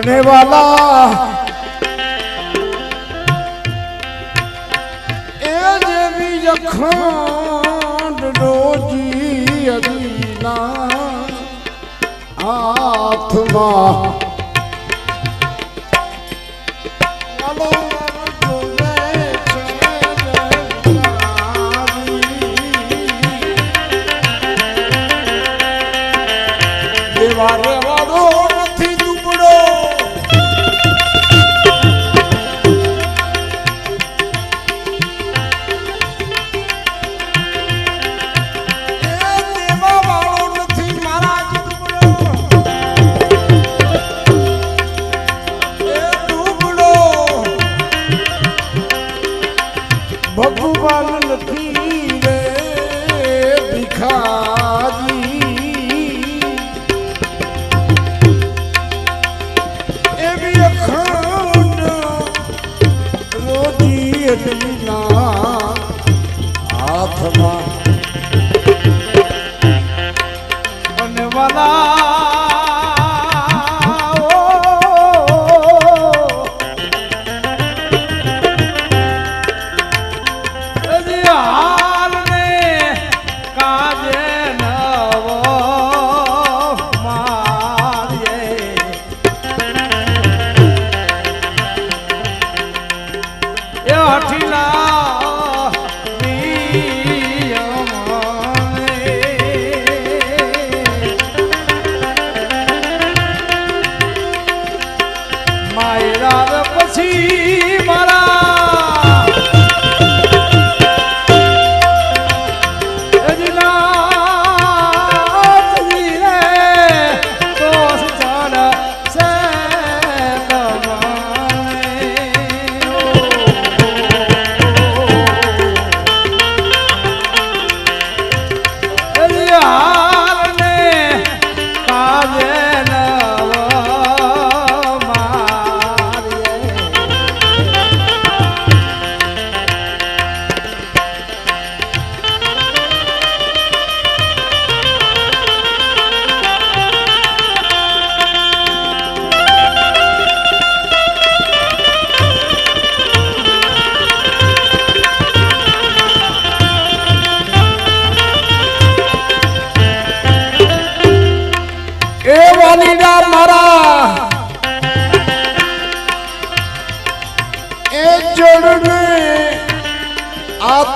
મને વાલા એ જેવી જખાંડ રોજી અદીના હાથમાં દેવારે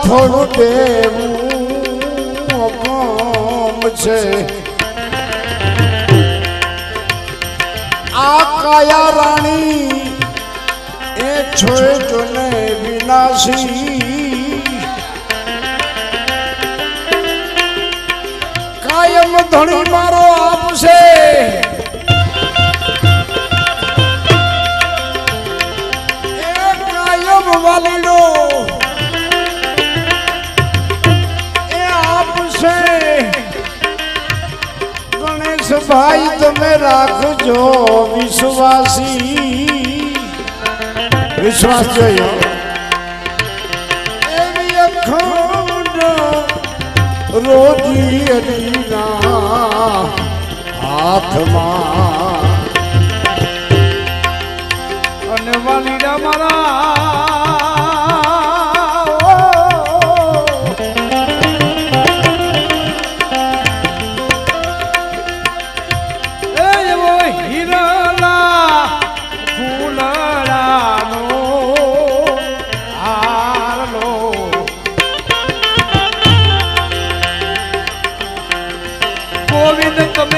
થોડું દેવું છે? આ કાયા રાણી એ છોડજો ને વિનાશી. કાયમ ધણી મારો ભાઈ તમે રાખજો વિશ્વાસી. વિશ્વાસ જોઈએ. એવી અખંડ રોજી હાથમાં. ગોવિંદ કમ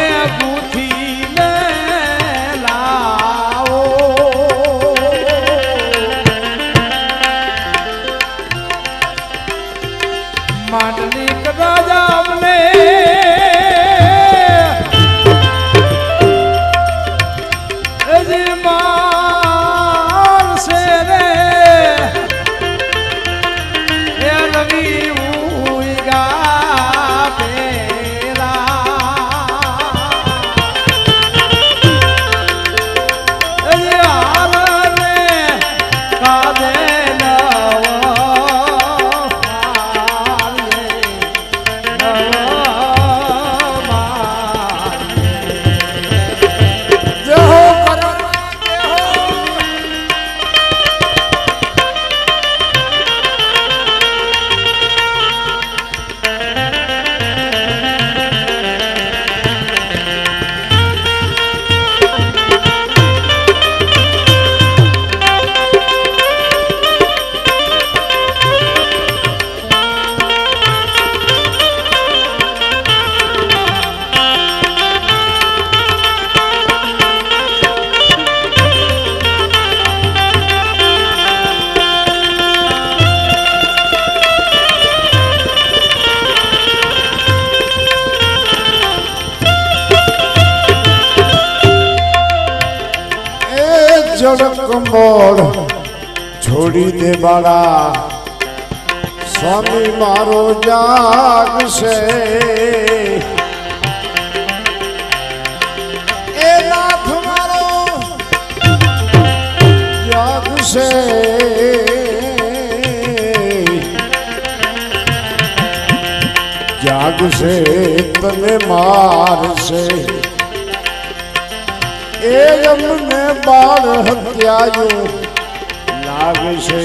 મોડ છોડી દે બાળા સ્વામી મારો જાગશે એ નાથ મારો જાગશે જાગશે તને મારશે એ અમને બાળ હત્યાયું. લાગશે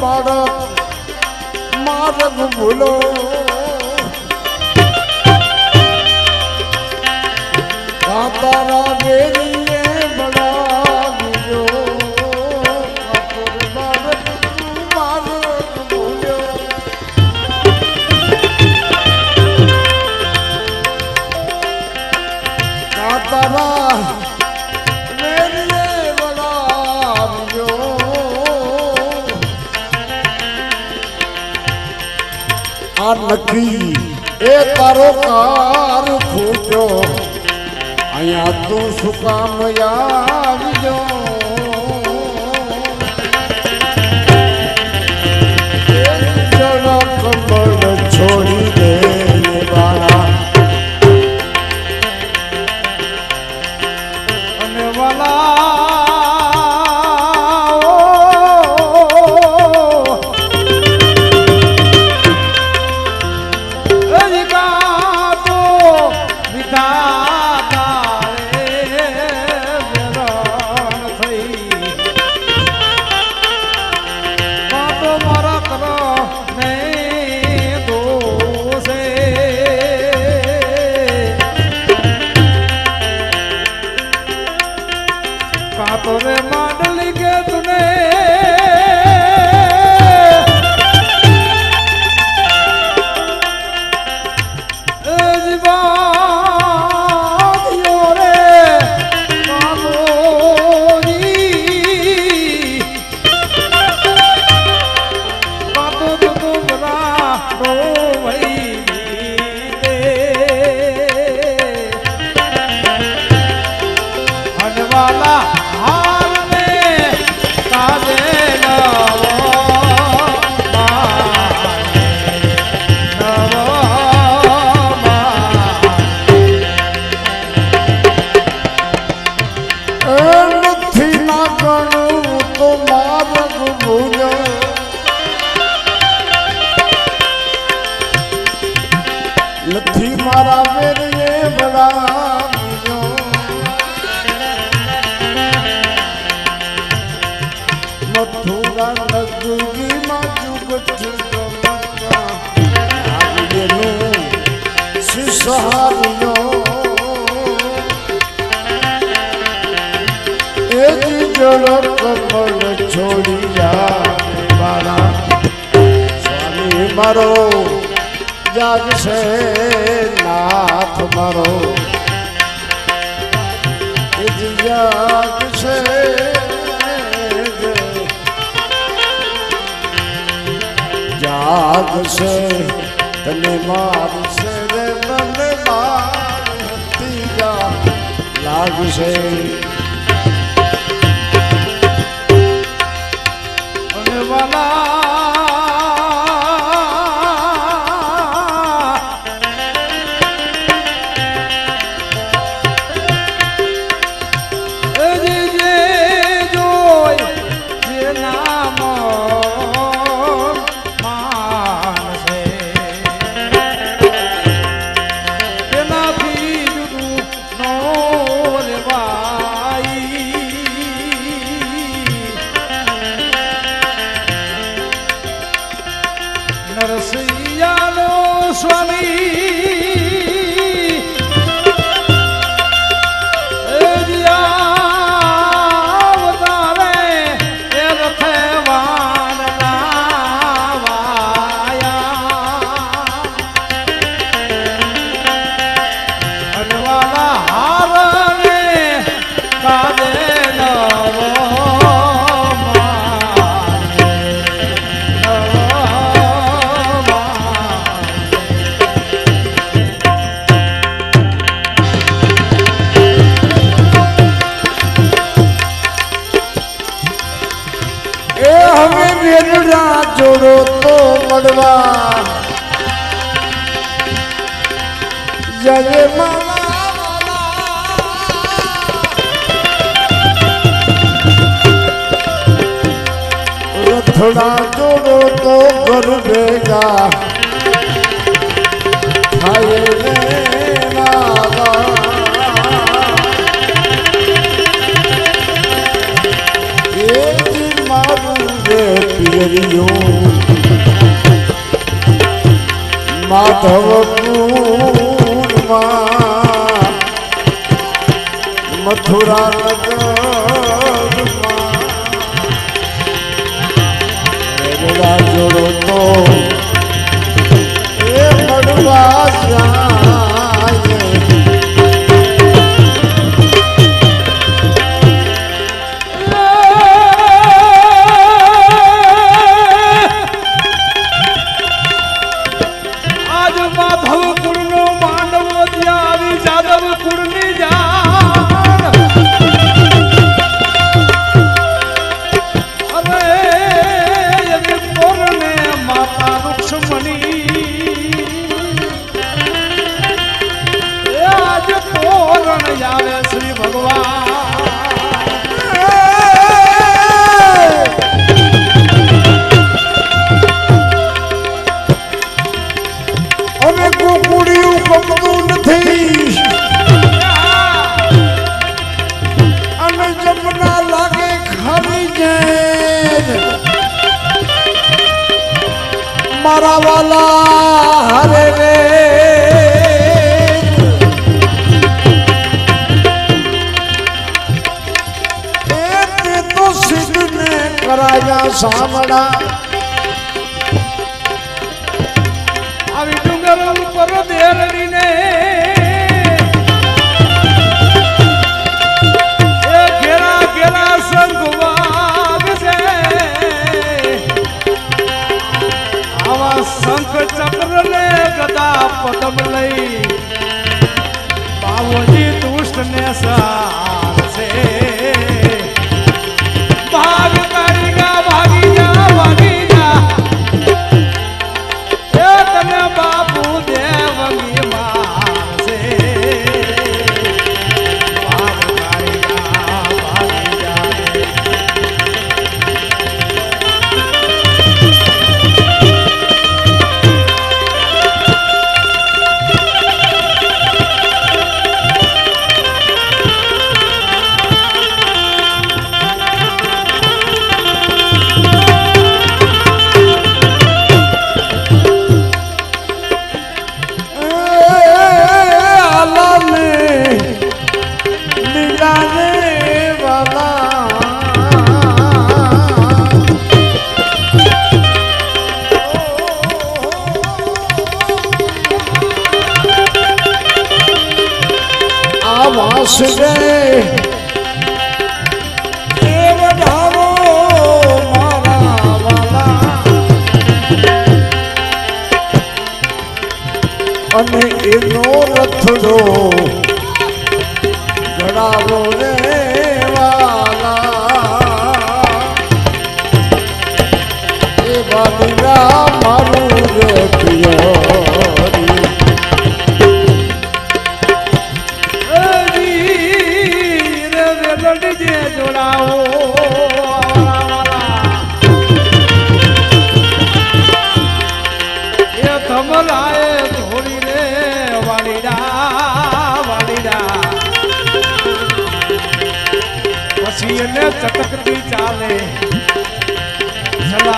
બાળક માર્ગ ભૂલો આ નખી એ તારો કાર ફૂટ્યો અહીંયા તું શું કામ મારા સ્વામી મારો જાગશે નાથ મારો. જાગશે જાગશે તને મારશે રે, મને મારતી જા લાગશે વાલા થોડા જોડો તો ઘર ભેગા માધવ પૂર્ણમાં મથુરા નગર મારા વાલા હરે રે. કરાયા સામડા વાગરા મારું રે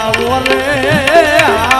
આવો રે આ